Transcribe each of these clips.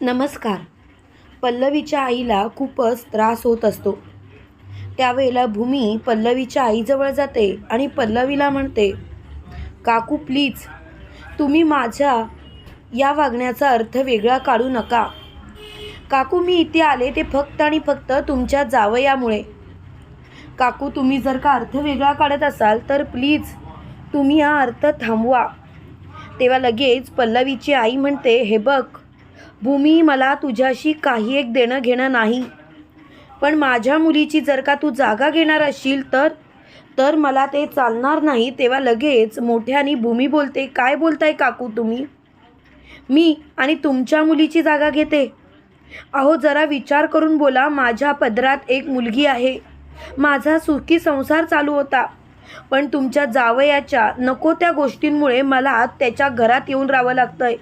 नमस्कार. पल्लवीच्या आईला खूपच त्रास होत असतो. त्यावेळेला भूमी पल्लवीच्या आईजवळ जाते आणि पल्लवीला म्हणते काकू प्लीज तुम्ही माझ्या या वागण्याचा अर्थ वेगळा काढू नका. काकू मी इथे आले ते फक्त आणि फक्त तुमच्या जावयामुळे. काकू तुम्ही जर का अर्थ वेगळा काढत असाल तर प्लीज तुम्ही हा अर्थ थांबवा. तेव्हा लगेच पल्लवीची आई म्हणते हे बघ भूमी मला तुझ्याशी काही एक देणं घेणं नाही. पण माझ्या मुलीची जर का तू जागा घेणार असशील तर तर मला ते चालणार नाही तेव्हा लगेच मोठ्याने भूमी बोलते काय बोलताय काकू तुम्ही? मी आणि तुमच्या मुलीची जागा घेते. अहो जरा विचार करून बोला माझ्या पदरात एक मुलगी आहे. माझा सुखी संसार चालू होता. पण तुमच्या जावयाच्या नको त्या गोष्टींमुळे मला त्याच्या घरात येऊन राहावं लागतंय.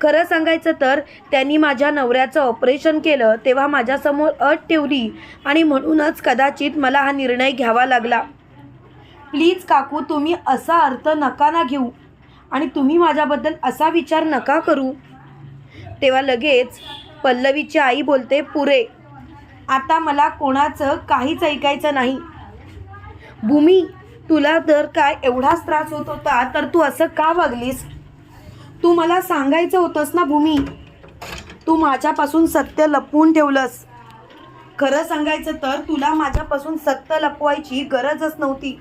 खरं सांगायचं तर त्यांनी माझ्या नवऱ्याचं ऑपरेशन केलं तेव्हा माझ्यासमोर अट ठेवली आणि म्हणूनच कदाचित मला हा निर्णय घ्यावा लागला. प्लीज काकू तुम्ही असा अर्थ नका ना घेऊ आणि तुम्ही माझ्याबद्दल असा विचार नका करू. तेव्हा लगेच पल्लवीची आई बोलते पुरे आता मला कोणाचं काहीच ऐकायचं नाही. भूमी तुला जर काय एवढाच त्रास होत होता तर तू असं का वागलीस? तू मला सांगायचं होतंस ना भूमी? तू माझ्यापासून सत्य लपवून ठेवलंस. खरं सांगायचं तर तुला माझ्यापासून सत्य लपवायची गरजच नव्हती.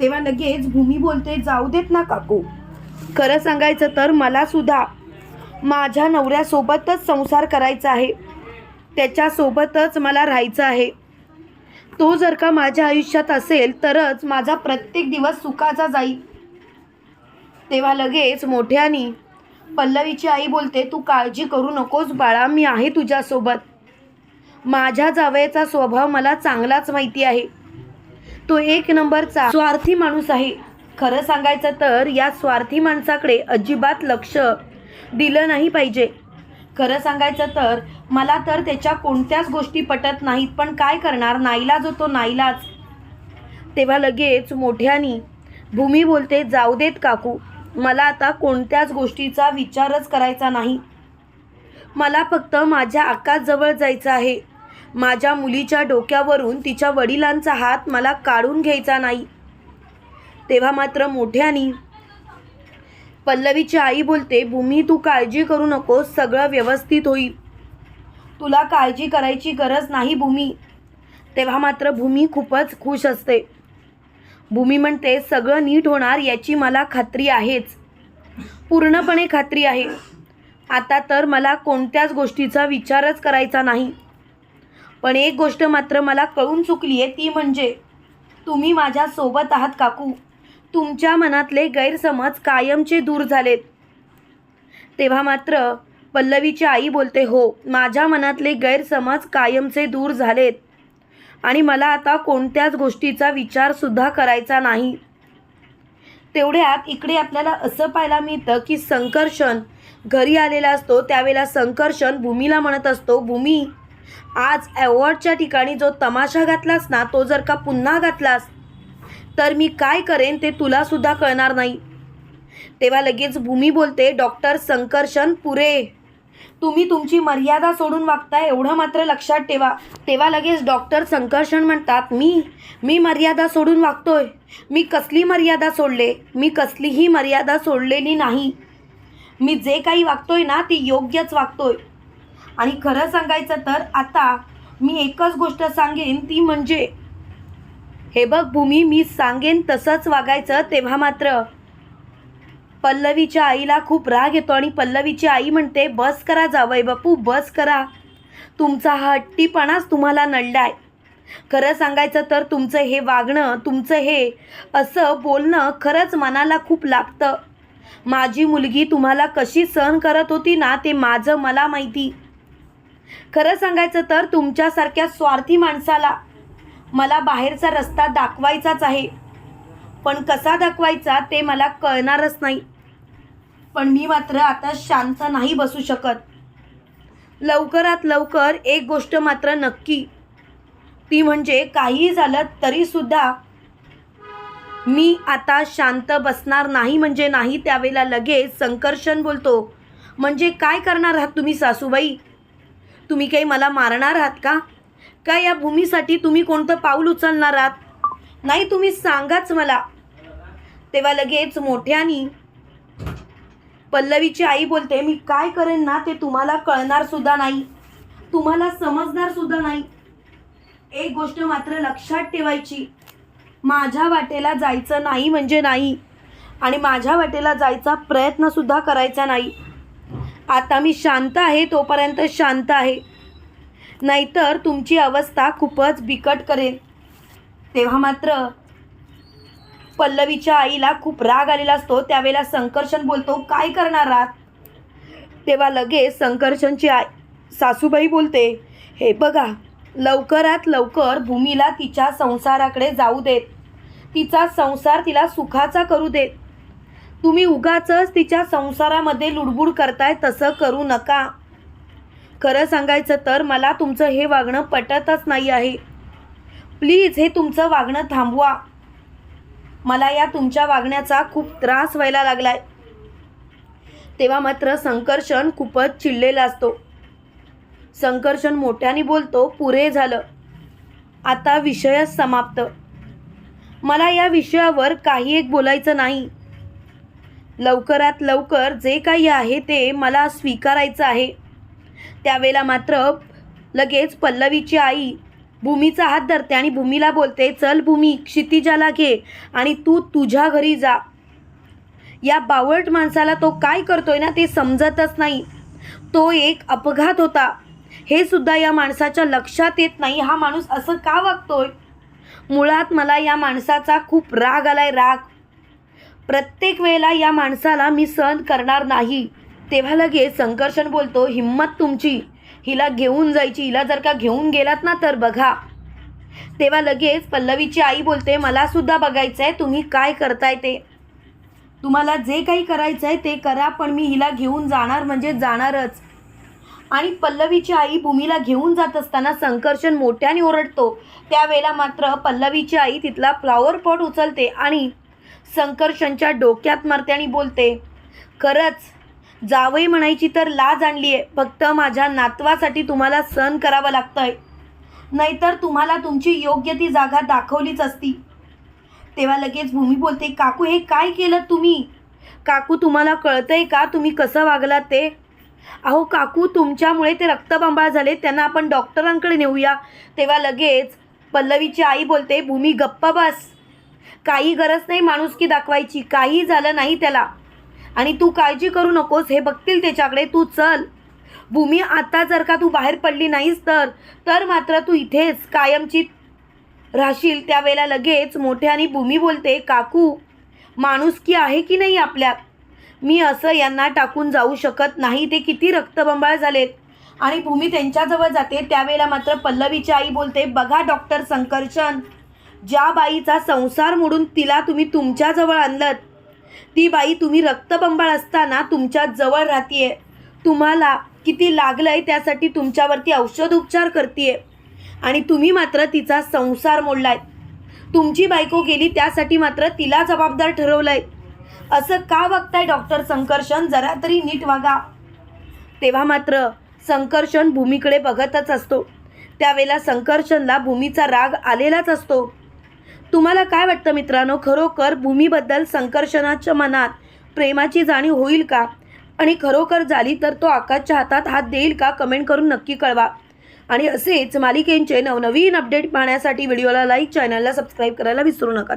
तेव्हा लगेच भूमी बोलते जाऊ देत ना काकू. खरं सांगायचं तर मला सुद्धा माझ्या नवऱ्यासोबतच संसार करायचा आहे. त्याच्यासोबतच मला राहायचं आहे. तो जर का माझ्या आयुष्यात असेल तरच माझा प्रत्येक दिवस सुखाचा जाईल. तेव्हा लगेच मोठ्यानी पल्लवीची आई बोलते तू काळजी करू नकोस बाळा मी आहे तुझ्यासोबत. माझ्या जावयाचा स्वभाव मला चांगलाच माहिती आहे. तो एक नंबरचा स्वार्थी माणूस आहे. खरं सांगायचं तर या स्वार्थी माणसाकडे अजिबात लक्ष दिलं नाही पाहिजे. खरं सांगायचं तर मला तर त्याच्या कोणत्याच गोष्टी पटत नाहीत पण काय करणार? नाईलाज होतो नाईलाज. तेव्हा लगेच मोठ्यानी भूमी बोलते जाऊ देत काकू. मला आता कोणत्याच गोष्टीचा विचारच करायचा नाही. मला फक्त माझ्या आकाशजवळ जायचं आहे. माझ्या मुलीच्या डोक्यावरून तिच्या वडिलांचा हात मला काढून घ्यायचा नाही. तेव्हा मात्र मोठ्यानी पल्लवीची आई बोलते भूमी तू काळजी करू नकोस सगळं व्यवस्थित होईल. तुला काळजी करायची गरज नाही भूमी. तेव्हा मात्र भूमी खूपच खुश असते. भूमी म्हणते सगळं नीट होणार याची मला खात्री आहेच. पूर्णपणे खात्री आहे. आता तर मला कोणत्याच गोष्टीचा विचारच करायचा नाही. पण एक गोष्ट मात्र मला कळून चुकली आहे ती म्हणजे तुम्ही माझ्यासोबत आहात काकू. तुमच्या मनातले गैरसमज कायमचे दूर झालेत. तेव्हा मात्र पल्लवीची आई बोलते हो माझ्या मनातले गैरसमज कायमचे दूर झालेत. आणि मला आता कोणत्याच गोष्टीचा विचारसुद्धा करायचा नाही. तेवढ्यात इकडे आपल्याला असं पाहायला मिळतं की संकर्षण घरी आलेला असतो त्यावेळेला संकर्षण भूमीला म्हणत असतो भूमी आज अवॉर्डच्या ठिकाणी जो तमाशा घातलास ना तो जर का पुन्हा घातलास तर मी काय करेन ते तुलासुद्धा कळणार नाही. तेव्हा लगेच भूमी बोलते डॉक्टर संकर्षण पुरे. तुम्ही तुमची मर्यादा सोडून वागताय एवढं मात्र लक्षात ठेवा. तेव्हा लगेच डॉक्टर संकर्षण म्हणतात मी मी मर्यादा सोडून वागतोय. मी कसली मर्यादा सोडले? मी कसलीही मर्यादा सोडलेली नाही. मी जे काही वागतोय ना ती योग्यच वागतोय. आणि खरं सांगायचं तर आता मी एकच गोष्ट सांगेन ती म्हणजे हे बघ भूमी मी सांगेन तसंच वागायचं तेव्हा मात्र पल्लवीच्या आईला खूप राग येतो आणि पल्लवीची आई म्हणते बस करा जावई बापू बस करा. तुमचा हा हट्टीपणाच तुम्हाला नडलाय. खरं सांगायचं तर तुमचं हे वागणं तुमचं हे असं बोलणं खरंच मनाला खूप लागतं. माझी मुलगी तुम्हाला कशी सहन करत होती ना ते माझं मला माहिती. खरं सांगायचं तर तुमच्यासारख्या स्वार्थी माणसाला मला बाहेरचा रस्ता दाखवायचाच आहे. पण कसा दाखवायचा ते मला कळणारच नाही. पण मी मात्र आता शांत नाही बसू शकत. लवकरात लवकर एक गोष्ट मात्र नक्की. ती म्हणजे काहीही झालं तरीसुद्धा मी आता शांत बसणार नाही म्हणजे नाही त्यावेळेला लगेच संकर्षण बोलतो. म्हणजे काय करणार आहात तुम्ही सासूबाई? तुम्ही काही मला मारणार आहात का? काय या भूमीसाठी तुम्ही कोणतं पाऊल उचलणार आहात? नाही तुम्ही सांगाच मला. तेव्हा लगेच मोठ्यानी पल्लवीची आई बोलते मी काय करेन ना ते तुम्हाला कळणार सुद्धा नाही. तुम्हाला समजणार सुद्धा नाही. एक गोष्ट मात्र लक्षात ठेवायची. माझ्या वाटेला जायचं नाही म्हणजे नाही. आणि माझ्या वाटेला जायचा प्रयत्नसुद्धा करायचा नाही. आता मी शांत आहे तोपर्यंत शांत आहे. नाहीतर तुमची अवस्था खूपच बिकट करेल. तेव्हा मात्र पल्लवीच्या आईला खूप राग आलेला असतो. त्यावेळेला संकर्षण बोलतो काय करणार आहात? तेव्हा लगेच संकर्षणची आई सासूबाई बोलते हे बघा लवकरात लवकर भूमीला तिच्या संसाराकडे जाऊ देत. तिचा संसार तिला सुखाचा करू देत. तुम्ही उगाचच तिच्या संसारामध्ये लुडबुड करताय तसं करू नका. खरं सांगायचं तर मला तुमचं हे वागणं पटतच नाही आहे. प्लीज हे तुमचं वागणं थांबवा. मला या तुमच्या वागण्याचा खूप त्रास व्हायला लागलाय. तेव्हा मात्र संकर्षण खूपच चिडलेला असतो. संकर्षण मोठ्याने बोलतो पुरे झालं. आता विषयच समाप्त. मला या विषयावर काही एक बोलायचं नाही. लवकरात लवकर जे काही आहे ते मला स्वीकारायचं आहे. त्यावेळेला मात्र लगेच पल्लवीची आई भूमीचा हात धरते आणि भूमीला बोलते चल भूमी क्षितिजाला घे आणि तू तुझ्या घरी जा. या बावळट माणसाला तो काय करतोय ना ते समजतच नाही. तो एक अपघात होता. हे सुद्धा या माणसाच्या लक्षात येत नाही. हा माणूस असं का वागतोय? मुळात मला या माणसाचा खूप राग आलाय राग. प्रत्येक वेळेला या माणसाला मी सहन करणार नाही. तेव्हा लगेच संकर्षण बोलतो हिंमत तुमची. हिला घेऊन जायची. हिला जर का घेऊन गेलात ना तर बघा. तेव्हा लगेच पल्लवीची आई बोलते मला सुद्धा बघायचं आहे तुम्ही काय करताय ते? तुम्हाला जे काही करायचं आहे ते करा पण मी हिला घेऊन जाणार म्हणजे जाणारच. आणि पल्लवीची आई भूमीला घेऊन जात असताना संकर्षण मोठ्याने ओरडतो. त्यावेळेला मात्र पल्लवीची आई तिथला फ्लॉवर पॉट उचलते आणि संकर्षणच्या डोक्यात मारते आणि बोलते खरंच जावई म्हणायची तर लाज आणली आहे फक्त माझ्या नातवासाठी तुम्हाला सहन करावं लागतंय. नाहीतर तुम्हाला तुमची योग्य ती जागा दाखवलीच असती. तेव्हा लगेच भूमी बोलते काकू हे काय केलं तुम्ही? काकू तुम्हाला कळतंय का तुम्ही कसं वागलात ते? अहो काकू तुमच्यामुळे ते रक्तबांबाळ झाले त्यांना आपण डॉक्टरांकडे नेऊया. तेव्हा लगेच पल्लवीची आई बोलते भूमी गप्प बस. काही गरज नाही माणुसकी दाखवायची काही झालं नाही त्याला. आणि तू काळजी करू नकोस हे बघतील त्याच्याकडे तू चल. भूमी आता जर का तू बाहेर पडली नाहीस तर तर मात्र तू इथेच कायमची राहशील. त्यावेळेला लगेच मोठ्याने भूमी बोलते काकू माणुसकी आहे की नाही आपल्यात? मी असं यांना टाकून जाऊ शकत नाही ते किती रक्तबंबाळ झालेत. आणि भूमी त्यांच्याजवळ जाते. त्यावेळेला मात्र पल्लवीची आई बोलते बघा डॉक्टर संकर्षण ज्या बाईचा संसार मोडून तिला तुम्ही तुमच्याजवळ आणलं ती बाई तुम्ही रक्तबंबाळ असताना तुमच्या जवळ राहतीये. तुम्हाला किती लागलंय त्यासाठी तुमच्यावरती औषध उपचार करतीये. आणि तुम्ही मात्र तिचा संसार मोडलाय. तुमची बायको गेली त्यासाठी मात्र तिला जबाबदार ठरवलंय. असं का वागताय डॉक्टर संकर्षण? जरा तरी नीट वागा. तेव्हा मात्र संकर्षण भूमीकडे बघतच असतो. त्यावेळेला संकर्षणला भूमीचा राग आलेलाच असतो. तुम्हाला काय वाटतं मित्रांनो? खरोखर भूमीबद्दल संकर्षणाच्या मनात प्रेमाची जाणीव होईल का? आणि खरोखर झाली तर तो आकाशच्या हातात हात देईल का? कमेंट करून नक्की कळवा. आणि असेच मालिकेंचे नवनवीन अपडेट पाहण्यासाठी व्हिडिओला लाईक चॅनलला सबस्क्राईब करायला विसरू नका.